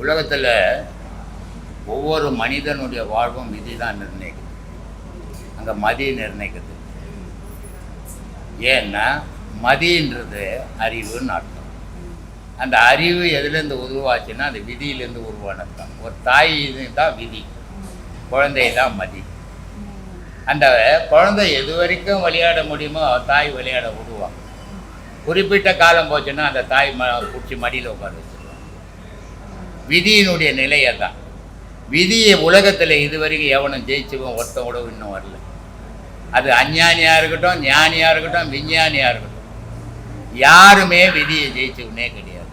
உலகத்தில் ஒவ்வொரு மனிதனுடைய வாழ்வும் விதி தான் நிர்ணயிக்குது. அங்கே மதி நிர்ணயிக்குது. ஏன்னா மதின்றது அறிவுன்னு அர்த்தம். அந்த அறிவு எதுலேருந்து உருவாச்சுன்னா அந்த விதியிலேருந்து உருவானது தான் ஒரு தாய் இது தான் விதி. குழந்தை தான் மதி. அந்த குழந்தை எது வரைக்கும் விளையாட முடியுமோ தாய் விளையாட விடுவாங்க குறிப்பிட்ட காலம் போச்சுன்னா அந்த தாய் ம பிடிச்சி மடியில் உட்கார வச்சிருவான் விதியினுடைய நிலையை தான் விதியை உலகத்தில் இது வரைக்கும் எவனும் ஜெயிச்சவன் ஒருத்தன் கூட இன்னும் வரல. அது அஞ்ஞானியாக இருக்கட்டும் ஞானியாக இருக்கட்டும் விஞ்ஞானியாக இருக்கட்டும். யாருமே விதியை ஜெயிச்சவனே கிடையாது.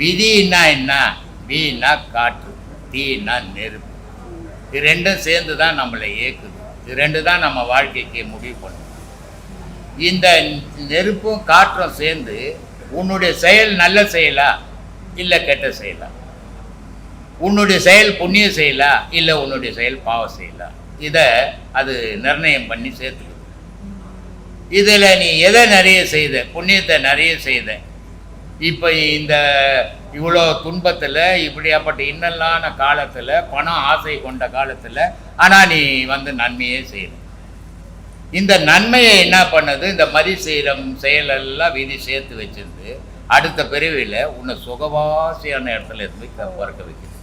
விதின்னா என்ன? வீணா காற்று தீன்னா நெருப்பு. இது ரெண்டும் சேர்ந்து தான் நம்மளை இயக்குது. இது ரெண்டு தான் நம்ம வாழ்க்கைக்கு முடிவு பண்ணும் இந்த நெருப்பும் காற்றும் சேர்ந்து உன்னுடைய செயல் நல்ல செயலா இல்லை கெட்ட செயலா? உன்னுடைய செயல் புண்ணிய செயலா? இல்லை உன்னுடைய செயல் பாவ செயலா? இதை அது நிர்ணயம் பண்ணி சேர்த்துக்குது இதில் நீ எதை நிறைய செய்த? புண்ணியத்தை நிறைய செய்த? இப்போ இந்த இவ்வளோ துன்பத்தில் இப்படியாப்பட்ட இன்னலான காலத்தில் பணம் ஆசை கொண்ட காலத்தில் ஆனால் நீ வந்து நன்மையே செய்யல. இந்த நன்மையை என்ன பண்ணுது? இந்த மதி செய்கிற செயலெல்லாம் விதி சேர்த்து வச்சிருந்து அடுத்த பிறவியில் உன்னை சுகவாசியான இடத்துல இருந்து பிறக்க வைக்குது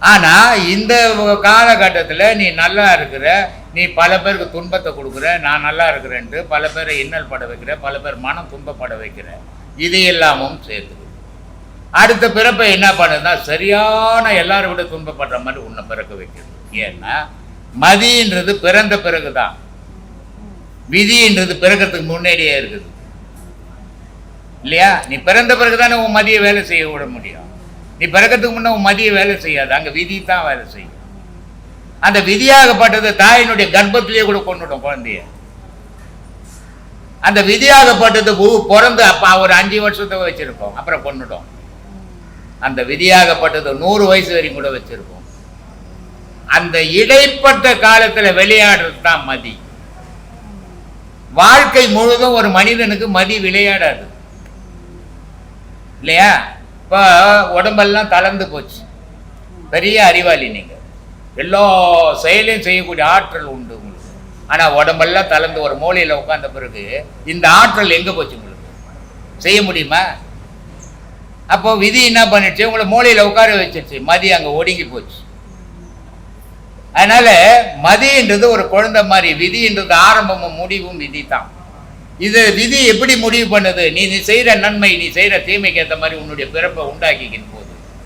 ஆனால் இந்த காலகட்டத்தில் நீ நல்லா இருக்கிற நீ பல பேருக்கு துன்பத்தை கொடுக்குற நான் நல்லா இருக்கிறேன்ட்டு பல பேரை இன்னல் பட வைக்கிற பல பேர் மனம் துன்பப்பட வைக்கிற இது எல்லாமும் அடுத்த பிறப்பை என்ன பண்ணுதுன்னா சரியான எல்லாரும் விட துன்பப்படுற மாதிரி உன்னை பிறக்க வைக்கிறது. ஏன்னா மதின்றது பிறந்த பிறகு தான் விதின்றது பிறக்கிறதுக்கு முன்னாடியே இருக்குது. இல்லையா? நீ பிறந்த பிறகு தானே உன் மதியை வேலை செய்ய விட முடியும். நீ பிறக்கிறதுக்கு முன்னே உன் வேலை செய்யாது. அங்கே விதி தான் வேலை செய்யும். அந்த விதியாகப்பட்டது தாயினுடைய கர்ப்பத்திலேயே கூட கொண்டுடும் குழந்தைய. அந்த விதியாகப்பட்டது பூ பிறந்து அப்போ ஒரு அஞ்சு வருஷத்தை வச்சிருக்கோம் அப்புறம் கொண்டுட்டோம் அந்த விதியாகப்பட்டது நூறு வயசு வரைக்கும் கூட வச்சிருக்கோம் அந்த இடைப்பட்ட காலத்துல விளையாடுறது தான் மதி. வாழ்க்கை முழுதும் ஒரு மனிதனுக்கு மதி விளையாடாது. இல்லையா? இப்போ உடம்பெல்லாம் தளர்ந்து போச்சு. பெரிய அறிவாளி நீங்கள் எல்லா செயலையும் செய்யக்கூடிய ஆற்றல் உண்டு உங்களுக்கு. ஆனால் உடம்பெல்லாம் தளர்ந்து ஒரு மூலையில் உட்கார்ந்த பிறகு இந்த ஆற்றல் எங்கே போச்சு உங்களுக்கு? செய்ய முடியுமா? அப்போ விதி என்ன பண்ணிடுச்சு? உங்களை மூலையில் உட்கார வச்சிருச்சு மதி அங்கே ஒடுங்கி போச்சு. அதனால மதின்றது ஒரு குழந்தை மாதிரி விதின்றது ஆரம்பமும் முடிவும் விதி தான் இது விதி எப்படி முடிவு பண்ணுது? நீ நீ செய்கிற நன்மை நீ செய்கிற தீமைக்கு ஏற்ற மாதிரி உன்னுடைய பிறப்பை உண்டாக்கிக்கின்